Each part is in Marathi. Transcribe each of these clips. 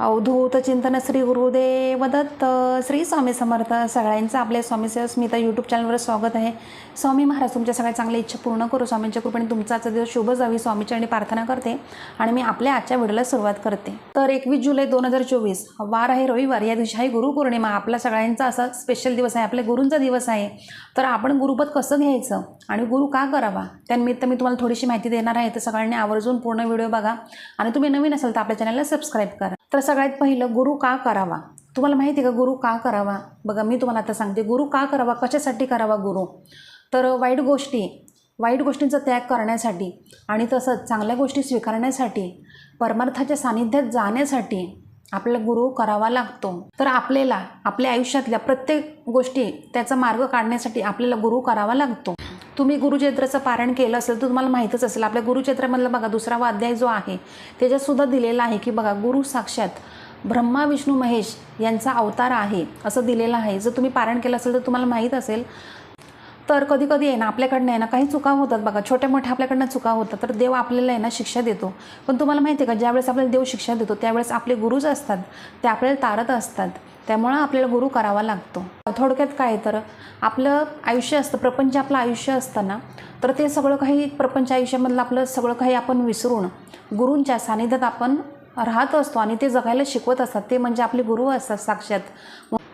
अवधूत चिंतन श्री गुरुदेव दत्त श्री स्वामी समर्थ सगळ्यांचं आपल्या स्वामी सेवा स्मिता यूट्यूब चॅनलवर स्वागत आहे. स्वामी महाराज तुमच्या सगळ्या चांगल्या इच्छा पूर्ण करू. स्वामींच्या कृपेने तुमचा आजचा दिवस शुभ जावी. स्वामीचरणी प्रार्थना करते आणि मी आपल्या आजच्या व्हिडिओला सुरुवात करते. तर एकवीस जुलै दोन हजार चोवीस वार आहे रविवार. या दिवशी आहे गुरुपौर्णिमा आपला सगळ्यांचा असा स्पेशल दिवस आहे. आपल्या गुरूंचा दिवस आहे. तर आपण गुरुपद कसं घ्यायचं आणि गुरु का करावा त्यानिमित्त मी तुम्हाला थोडीशी माहिती देणार आहे. तर सगळ्यांनी आवर्जून पूर्ण व्हिडिओ बघा. आणि तुम्ही नवीन असाल तर आपल्या चॅनलला सबस्क्राईब करा. तर सगळ्यात पहिलं गुरु का करावा? तुम्हाला माहिती आहे का गुरु का करावा? बघा मी तुम्हाला आता सांगते. गुरु का करावा? कशासाठी करावा गुरु? तर वाईट गोष्टी वाईट गोष्टींचा त्याग करण्यासाठी आणि तसंच चांगल्या गोष्टी स्वीकारण्यासाठी परमार्थाच्या सानिध्यात जाण्यासाठी आपल्याला गुरु करावा लागतो. तर आपल्याला आपल्या आयुष्यातल्या प्रत्येक गोष्टी त्याचा मार्ग काढण्यासाठी आपल्याला गुरु करावा लागतो. तुम्ही गुरुचरित्राचं पारण केलं असेल तर तुम्हाला माहीतच असेल. आपल्या गुरुचरित्रामधला बघा दुसरा वाध्याय जो आहे त्याच्यातसुद्धा दिलेला आहे की बघा गुरु साक्षात ब्रह्मा विष्णू महेश यांचा अवतार आहे असं दिलेलं आहे. जर तुम्ही पारण केलं असेल तर तुम्हाला माहीत असेल तर कधी कधी आहे ना आपल्याकडनं आहे ना काही चुका होतात बघा. छोट्या मोठ्या आपल्याकडनं चुका होतात तर देव आपल्याला आहे ना शिक्षा देतो. पण तुम्हाला माहिती आहे का ज्यावेळेस आपल्याला देव शिक्षा देतो त्यावेळेस आपले गुरुच असतात. ते आपल्याला तारत असतात. त्यामुळं आपल्याला गुरु करावा लागतो. थोडक्यात काय तर आपलं आयुष्य असतं प्रपंच आपलं आयुष्य असतं ना तर ते सगळं काही प्रपंच आयुष्यामधलं आपलं सगळं काही आपण विसरून गुरूंच्या सानिध्यात आपण राहत असतो आणि ते जगायला शिकवत असतात. ते म्हणजे आपले गुरु असतात साक्षात.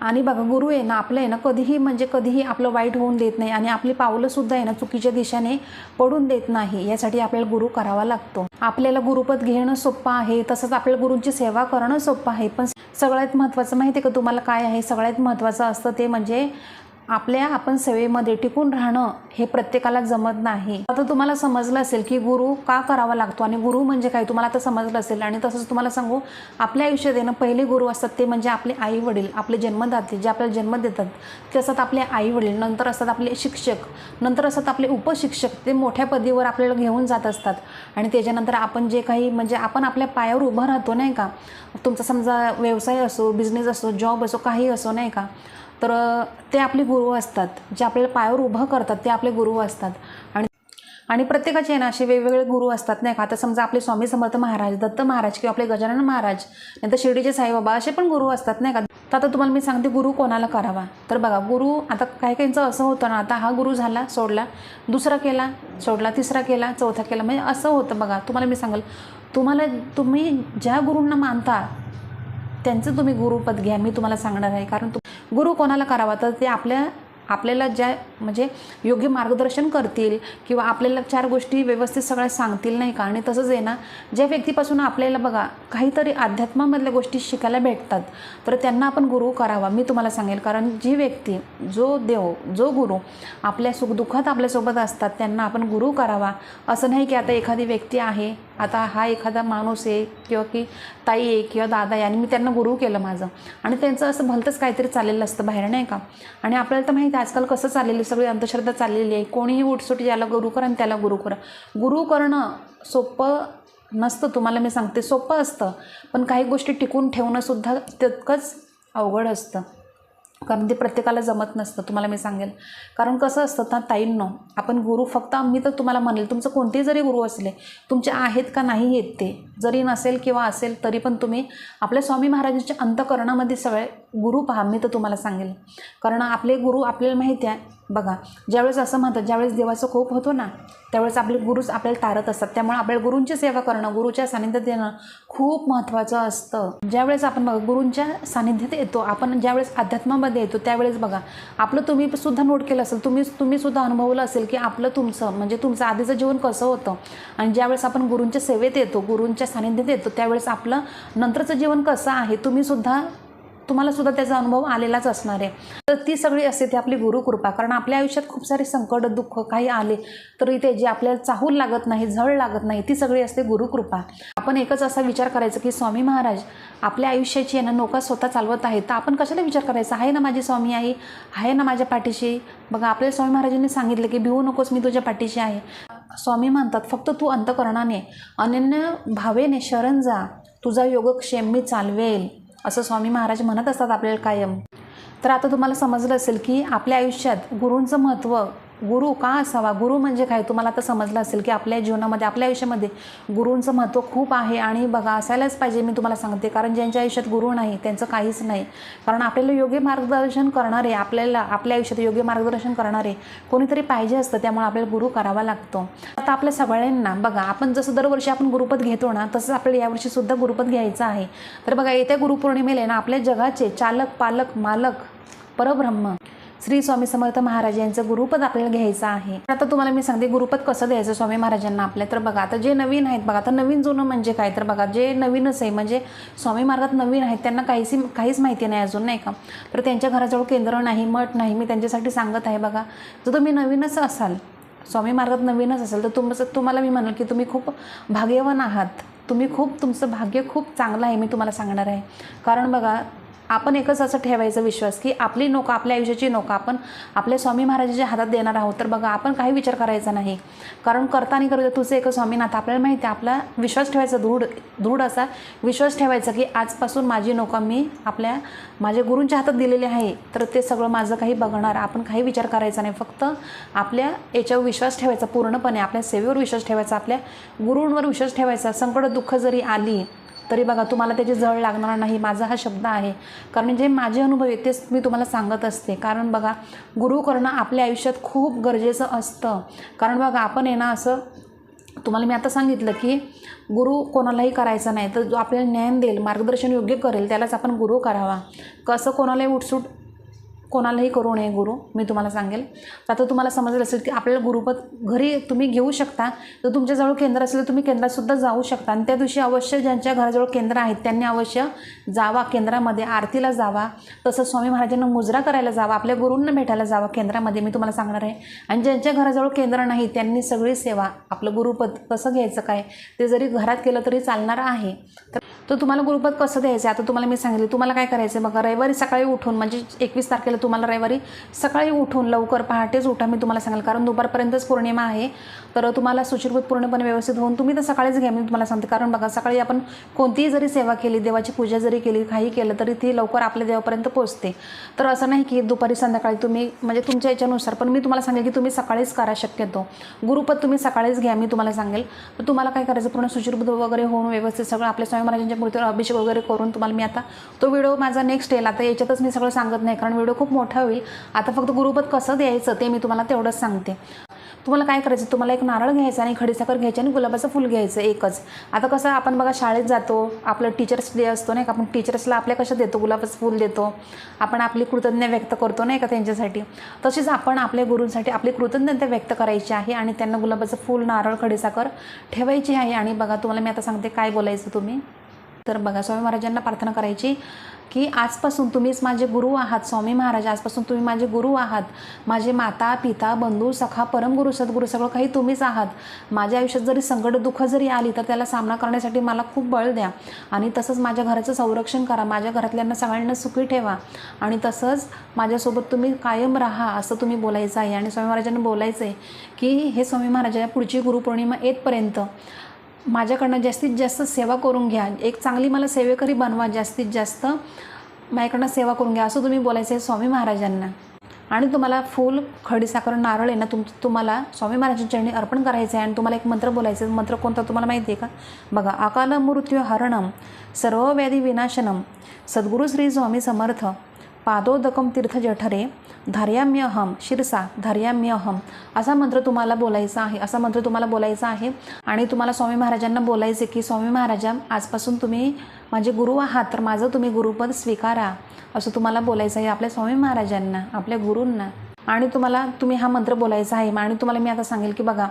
आणि बघा गुरु आहे ना आपलं आहे ना कधीही म्हणजे कधीही आपलं वाईट होऊन देत नाही आणि आपली पावलंसुद्धा आहे ना चुकीच्या दिशेने पडून देत नाही. यासाठी आपल्याला गुरु करावा लागतो. आपल्याला गुरुपद घेणं सोपं आहे तसंच आपल्याला गुरूंची सेवा करणं सोपं आहे. पण सगळ्यात महत्त्वाचं माहिती आहे का तुम्हाला काय आहे? सगळ्यात महत्त्वाचं असतं ते म्हणजे आपल्या आपण सेवेमध्ये टिकून राहणं हे प्रत्येकाला जमत नाही. आता तुम्हाला समजलं असेल की गुरु का करावा लागतो आणि गुरु म्हणजे काय? तुम्हाला आता समजलं असेल आणि तसंच तुम्हाला सांगू आपल्या आयुष्यात येणं पहिले गुरु असतात ते म्हणजे आपले आई वडील आपले जन्मदाते जे आपल्याला जन्म देतात ते असतात आपले आई वडील नंतर असतात आपले शिक्षक नंतर असतात आपले उपशिक्षक ते मोठ्या पदीवर आपल्याला घेऊन जात असतात. आणि त्याच्यानंतर आपण जे काही म्हणजे आपण आपल्या पायावर उभं राहतो नाही का? तुमचा समजा व्यवसाय असो बिझनेस असो जॉब असो काही असो नाही का? तर ते आपले गुरु असतात. जे आपल्याला पायावर उभं करतात ते आपले गुरु असतात. आणि आणि प्रत्येकाचे ना असे वेगवेगळे गुरु असतात नाही का? आता समजा आपले स्वामी समर्थ महाराज दत्त महाराज किंवा आपले गजानन महाराज नंतर शिर्डीचे साईबाबा असे पण गुरु असतात नाही का? तर आता तुम्हाला मी सांगते गुरु कोणाला करावा? तर बघा गुरु आता काही काहींचं असं होतं ना आता हा गुरु झाला सोडला दुसरा केला सोडला तिसरा केला चौथा केला म्हणजे असं होतं बघा. तुम्हाला मी सांगाल तुम्हाला तुम्ही ज्या गुरूंना मानता त्यांचं तुम्ही गुरुपद घ्या मी तुम्हाला सांगणार आहे. कारण गुरु कोणाला करावा तर ते आपल्या आपल्याला ज्या म्हणजे योग्य मार्गदर्शन करतील किंवा आपल्याला चार गोष्टी व्यवस्थित सगळ्या सांगतील नाही का? आणि तसंच आहे ना ज्या व्यक्तीपासून आपल्याला बघा काहीतरी अध्यात्मामधल्या गोष्टी शिकायला भेटतात तर त्यांना आपण गुरु करावा मी तुम्हाला सांगेल. कारण जी व्यक्ती जो देव जो गुरु आपल्या सुखदुःखात आपल्यासोबत असतात त्यांना आपण गुरु करावा. असं नाही की आता एखादी व्यक्ती आहे आता हा एखादा माणूस आहे किंवा की ताई आहे किंवा दादा आहे आणि मी त्यांना गुरु केलं माझं. आणि त्यांचं असं भलतंच काहीतरी चाललेलं असतं बाहेर नाही का? आणि आपल्याला तर माहिती आहे आजकाल कसं चाललेलं आहे? सगळी अंधश्रद्धा चाललेली आहे. कोणीही उठसूट ज्याला गुरु करा आणि त्याला गुरु करा. गुरु करणं सोपं नसतं तुम्हाला मी सांगते. सोपं असतं पण काही गोष्टी टिकून ठेवणंसुद्धा तितकंच अवघड असतं. कारण ते प्रत्येकाला जमत नसतं तुम्हाला मी सांगेल कारण कसं असतं ना ताईंनो आपण गुरु फक्त आम्ही तर तुम्हाला म्हणेल तुमचं कोणतेही जरी गुरु असले तुमचे आहेत का नाही आहेत ते. जरी नसेल किंवा असेल तरी पण तुम्ही आपल्या स्वामी महाराजांच्या अंतकरणामध्ये सगळे गुरु पहा मी तर तुम्हाला सांगेल कारण आपले गुरु आपल्याला माहिती आहे बघा ज्यावेळेस असं म्हणतात ज्यावेळेस देवाचा खूप होतो ना त्यावेळेस आपले गुरुच आपल्याला तारत असतात. त्यामुळे आपल्याला गुरूंची सेवा करणं गुरुच्या सानिध्यात येणं खूप महत्त्वाचं असतं. ज्यावेळेस आपण बघा गुरूंच्या सानिध्यात येतो आपण ज्यावेळेस अध्यात्मामध्ये येतो त्यावेळेस बघा आपलं तुम्ही सुद्धा नोट केलं असेल तुम्ही तुम्ही सुद्धा अनुभवलं असेल की आपलं तुमचं म्हणजे तुमचं आधीचं जीवन कसं होतं? आणि ज्यावेळेस आपण गुरूंच्या सेवेत येतो गुरूंच्या सानिध्यात येतो त्यावेळेस आपलं नंतरचं जीवन कसं आहे तुम्ही सुद्धा तुम्हाला सुद्धा त्याचा अनुभव आलेलाच असणार आहे. तर ती सगळी असते ती आपली गुरुकृपा कारण आपल्या आयुष्यात खूप सारे संकट दुःख काही आले तरी ते जे आपल्याला चाहूल लागत नाही झळ लागत नाही ती सगळी असते गुरुकृपा आपण एकच असा विचार करायचा की स्वामी महाराज आपल्या आयुष्याची आहे ना नौका स्वतः चालवत आहेत तर आपण कशाला विचार करायचा? आहे ना माझी स्वामी आई? आहे ना माझ्या पाठीशी? बघा आपल्याला स्वामी महाराजांनी सांगितलं की भिवू नकोस मी तुझ्या पाठीशी आहे. स्वामी म्हणतात फक्त तू अंतकरणाने अनन्य भावेने शरण जा. तुझा योगक्षेम मी चालवेल. असं स्वामी महाराज म्हणत असतात आपल्याला कायम. तर आता तुम्हाला समजलं असेल की आपल्या आयुष्यात गुरूंचं महत्त्व गुरु का असावा? गुरु म्हणजे काय? तुम्हाला आता समजलं असेल की आपल्या जीवनामध्ये आपल्या आयुष्यामध्ये गुरूंचं महत्त्व खूप आहे आणि बघा असायलाच पाहिजे मी तुम्हाला सांगते. कारण ज्यांच्या आयुष्यात गुरु नाही त्यांचं काहीच नाही. कारण आपल्याला योग्य मार्गदर्शन करणारे आपल्याला आपल्या आयुष्यात योग्य मार्गदर्शन करणारे कोणीतरी पाहिजे असतं त्यामुळे आपल्याला गुरु करावा लागतो. आता आपल्या सगळ्यांना बघा आपण जसं दरवर्षी आपण गुरुपद घेतो ना तसंच आपल्याला यावर्षीसुद्धा गुरुपद घ्यायचं आहे. तर बघा येत्या गुरुपौर्णिमेला ना आपल्या जगाचे चालक पालक मालक परब्रह्म श्री स्वामी समर्थ महाराज यांचं गुरुपद आपल्याला घ्यायचं आहे. आता तुम्हाला मी सांगते गुरुपद कसं द्यायचं स्वामी महाराजांना आपल्या? तर बघा आता जे नवीन आहेत बघा आता नवीन जुनं म्हणजे काय? तर बघा जे नवीनच आहे म्हणजे स्वामी मार्गात नवीन आहेत त्यांना काहीच काहीच माहिती नाही अजून नाही का? तर त्यांच्या घराजवळ केंद्र नाही मठ नाही मी त्यांच्यासाठी सांगत आहे बघा. जर तुम्ही नवीनच असाल स्वामी मार्गात नवीनच असेल तर तुमचं तुम्हाला मी म्हणाल की तुम्ही खूप भाग्यवान आहात. तुम्ही खूप तुमचं भाग्य खूप चांगलं आहे मी तुम्हाला सांगणार आहे. कारण बघा आपण एकच असं ठेवायचा विश्वास की आपली नोकं आपल्या आयुष्याची नोकं आपण आपल्या स्वामी महाराजाच्या हातात देणार आहोत. तर बघा आपण काही विचार करायचा नाही. कारण करताना करू तुझं एक स्वामीनाथ. आपल्याला माहिती आहे आपला विश्वास ठेवायचा दृढ दृढ असा विश्वास ठेवायचा की आजपासून माझी नोका मी आपल्या माझ्या गुरूंच्या हातात दिलेली आहे. तर ते सगळं माझं काही बघणार आपण काही विचार करायचा नाही. फक्त आपल्या याच्यावर विश्वास ठेवायचा पूर्णपणे आपल्या सेवेवर विश्वास ठेवायचा आपल्या गुरूंवर विश्वास ठेवायचा. संकट दुःख जरी आली तरी बघा तुम्हाला त्याची जळ लागणार नाही माझा हा शब्द आहे. कारण जे माझे अनुभव आहे तेच मी तुम्हाला सांगत असते. कारण बघा गुरु करणं आपल्या आयुष्यात खूप गरजेचं असतं. कारण बघा आपण आहे ना असं तुम्हाला मी आता सांगितलं की गुरु कोणालाही करायचा नाही. तर जो आपल्याला ज्ञान देईल मार्गदर्शन योग्य करेल त्यालाच आपण गुरु करावा. कसं कोणालाही उठसूट कोणालाही करू नये गुरु मी तुम्हाला सांगेल. तर आता तुम्हाला समजलं असेल की आपल्याला गुरुपद घरी तुम्ही घेऊ शकता. तर तुमच्याजवळ केंद्र असेल तर तुम्ही केंद्रातसुद्धा जाऊ शकता. आणि त्या दिवशी अवश्य ज्यांच्या घराजवळ केंद्र आहेत त्यांनी अवश्य जावा केंद्रामध्ये आरतीला जावा. तसंच स्वामी महाराजांना मुजरा करायला जावा आपल्या गुरूंना भेटायला जावा केंद्रामध्ये मी तुम्हाला सांगणार आहे. आणि ज्यांच्या घराजवळ केंद्र नाही त्यांनी सगळी सेवा आपलं गुरुपद कसं घ्यायचं काय ते जरी घरात केलं तरी चालणार आहे. तर तर तुम्हाला गुरुपद कसं द्यायचं? आता तुम्हाला मी सांगितलं तुम्हाला काय करायचं आहे बघा रविवारी सकाळी उठून म्हणजे एकवीस तारखेला तुम्हाला रविवारी सकाळी उठून लवकर पहाटेच उठा मी तुम्हाला सांगेल. कारण दुपारपर्यंतच पौर्णिमा आहे तर तुम्हाला सुचिरभूत पूर्णपणे व्यवस्थित होऊन तुम्ही तर सकाळीच घ्या मी तुम्हाला सांगते. कारण बघा सकाळी आपण कोणतीही जरी सेवा केली देवाची पूजा जरी केली काही केलं तरी ती लवकर आपल्या देवापर्यंत पोहोचते. तर असं नाही की दुपारी संध्याकाळी तुम्ही म्हणजे तुमच्या याच्यानुसार पण मी तुम्हाला सांगेल की तुम्ही सकाळीच करा शक्यतो. गुरुपद तुम्ही सकाळीच घ्या मी तुम्हाला सांगेल. तर तुम्हाला काय करायचं? पूर्ण सुचिरभूत वगैरे होऊन व्यवस्थित सगळं आपल्या स्वामी महाराजांच्या म्हणजे मूर्तीवर अभिषेक वगैरे करून तुम्हाला मी आता तो व्हिडिओ माझा नेक्स्ट येईल. आता याच्यातच मी सगळं सांगत नाही कारण व्हिडिओ खूप मोठा होईल. आता फक्त गुरुपद कसं द्यायचं ते मी तुम्हाला तेवढंच सांगते. तुम्हाला काय करायचं तुम्हाला एक नारळ घ्यायचा आणि खडीसाखर घ्यायची आणि गुलाबाचं फुल घ्यायचं एकच. आता कसं आपण बघा शाळेत जातो आपलं टीचर्स डे असतो नाही का? आपण टीचर्सला आपल्या कसं देतो? गुलाबाचं फुल देतो. आपण आपली कृतज्ञता व्यक्त करतो नाही का त्यांच्यासाठी. तशीच आपण आपल्या गुरूंसाठी आपली कृतज्ञता व्यक्त करायची आहे आणि त्यांना गुलाबाचं फुल नारळ खडीसाखर ठेवायची आहे. आणि बघा तुम्हाला मी आता सांगते काय बोलायचं तुम्ही. तर बघा स्वामी महाराजांना प्रार्थना करायची की आजपासून तुम्हीच माझे गुरु आहात. स्वामी महाराज आजपासून तुम्ही माझे गुरु आहात. माझे माता पिता बंधू सखा परमगुरु सद्गुरू सगळं काही तुम्हीच आहात. माझ्या आयुष्यात जरी संकट दुःख जरी आली तर त्याला सामना करण्यासाठी मला खूप बळ द्या. आणि तसंच माझ्या घराचं संरक्षण करा. माझ्या घरातल्यांना सगळ्यांना सुखी ठेवा. आणि तसंच माझ्यासोबत तुम्ही कायम राहा असं तुम्ही बोलायचं आहे. आणि स्वामी महाराजांना बोलायचं आहे की हे स्वामी महाराजांना पुढची गुरुपौर्णिमा येतपर्यंत माझ्याकडनं जास्तीत जास्त सेवा करून घ्या. एक चांगली मला सेवेकरी बनवा जास्तीत जास्त माझ्याकडनं सेवा करून घ्या असं तुम्ही बोलायचं आहे स्वामी महाराजांना. आणि तुम्हाला फूल खडीसाखर नारळ आहे ना तुम तुम्हाला स्वामी महाराजांच्या चरणी अर्पण करायचं आहे आणि तुम्हाला एक मंत्र बोलायचं आहे मंत्र कोणता तुम्हाला माहिती आहे का? बघा अकाल मृत्यू हरणम सर्व व्याधी विनाशनम सद्गुरू श्री स्वामी समर्थ पादोदकम तीर्थ जठरे धार्याम्यहम शिरसा धार्याम्यहम असा मंत्र तुम्हाला बोलायचा आहे असा मंत्र तुम्हाला बोलायचा आहे. आणि तुम्हाला स्वामी महाराजांना बोलायचे की स्वामी महाराजा आजपासून तुम्ही माझे गुरु आहात तर माझं तुम्ही गुरुपद स्वीकारा. असं तुम्हाला बोलायचं आहे आपल्या स्वामी महाराजांना आपल्या गुरूंना. आणि तुम्हाला तुम्ही हा मंत्र बोलायचा आहे आणि तुम्हाला मी आता सांगेल की बघा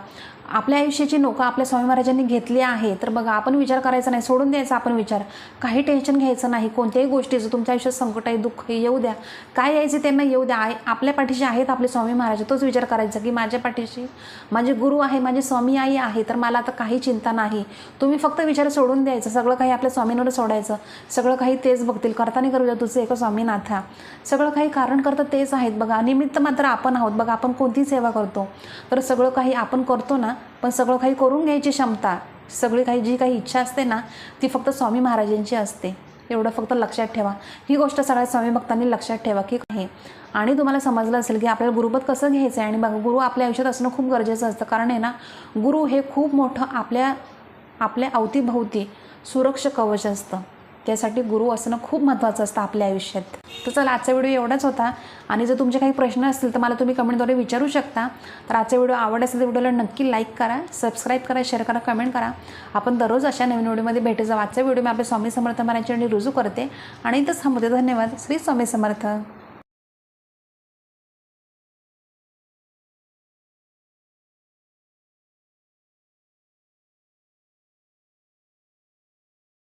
आपल्या आयुष्याची नोकं आपल्या स्वामी महाराजांनी घेतली आहे तर बघा आपण विचार करायचा नाही सोडून द्यायचा आपण विचार. काही टेन्शन घ्यायचं नाही कोणत्याही गोष्टीचं तुमच्या आयुष्यात संकट आहे दुःख येऊ द्या. काय यायचे त्यांना येऊ द्या. आहे आपल्या पाठीशी आहेत आपले स्वामी महाराज तोच विचार करायचा की माझ्या पाठीशी माझे गुरु आहे माझे स्वामी आई आहे तर मला आता काही चिंता नाही. तुम्ही फक्त विचार सोडून द्यायचं सगळं काही आपल्या स्वामींवर सोडायचं. सगळं काही तेच बघतील. करताना करू द्या तुझं एक स्वामीनाथा. सगळं काही कारण करतं तेच आहेत बघा. निमित्त मात्र आपण आहोत. बघा आपण कोणती सेवा करतो. तर सगळं काही आपण करतो ना पण सगळं काही करून घ्यायची क्षमता सगळी काही जी काही इच्छा असते ना ती फक्त स्वामी महाराजांची असते. एवढं फक्त लक्षात ठेवा. ही गोष्ट सगळ्या स्वामी भक्तांनी लक्षात ठेवा की आहे. आणि तुम्हाला समजलं असेल की आपल्याला गुरुपद कसं घ्यायचं आहे. आणि बघा गुरु आपल्या आयुष्यात असणं खूप गरजेचं असतं. कारण आहे ना गुरु हे खूप मोठं आपल्या आपल्या अवतीभोवती सुरक्षा कवच असतं. त्यासाठी गुरु असणं खूप महत्त्वाचं असतं आपल्या आयुष्यात. तर चला आजचा व्हिडिओ एवढाच होता. आणि जर तुमचे काही प्रश्न असतील तर मला तुम्ही कमेंटद्वारे विचारू शकता. तर आजचा व्हिडिओ आवड असेल तर व्हिडिओला नक्की लाईक करा सबस्क्राईब करा शेअर करा कमेंट करा. आपण दररोज अशा नवीन व्हिडिओमध्ये भेटत जाऊ. आजचा व्हिडिओ मी आपल्या स्वामी समर्थ महाराजांनी रुजू करते. आणि इथंच थांबते. धन्यवाद. श्री स्वामी समर्थ.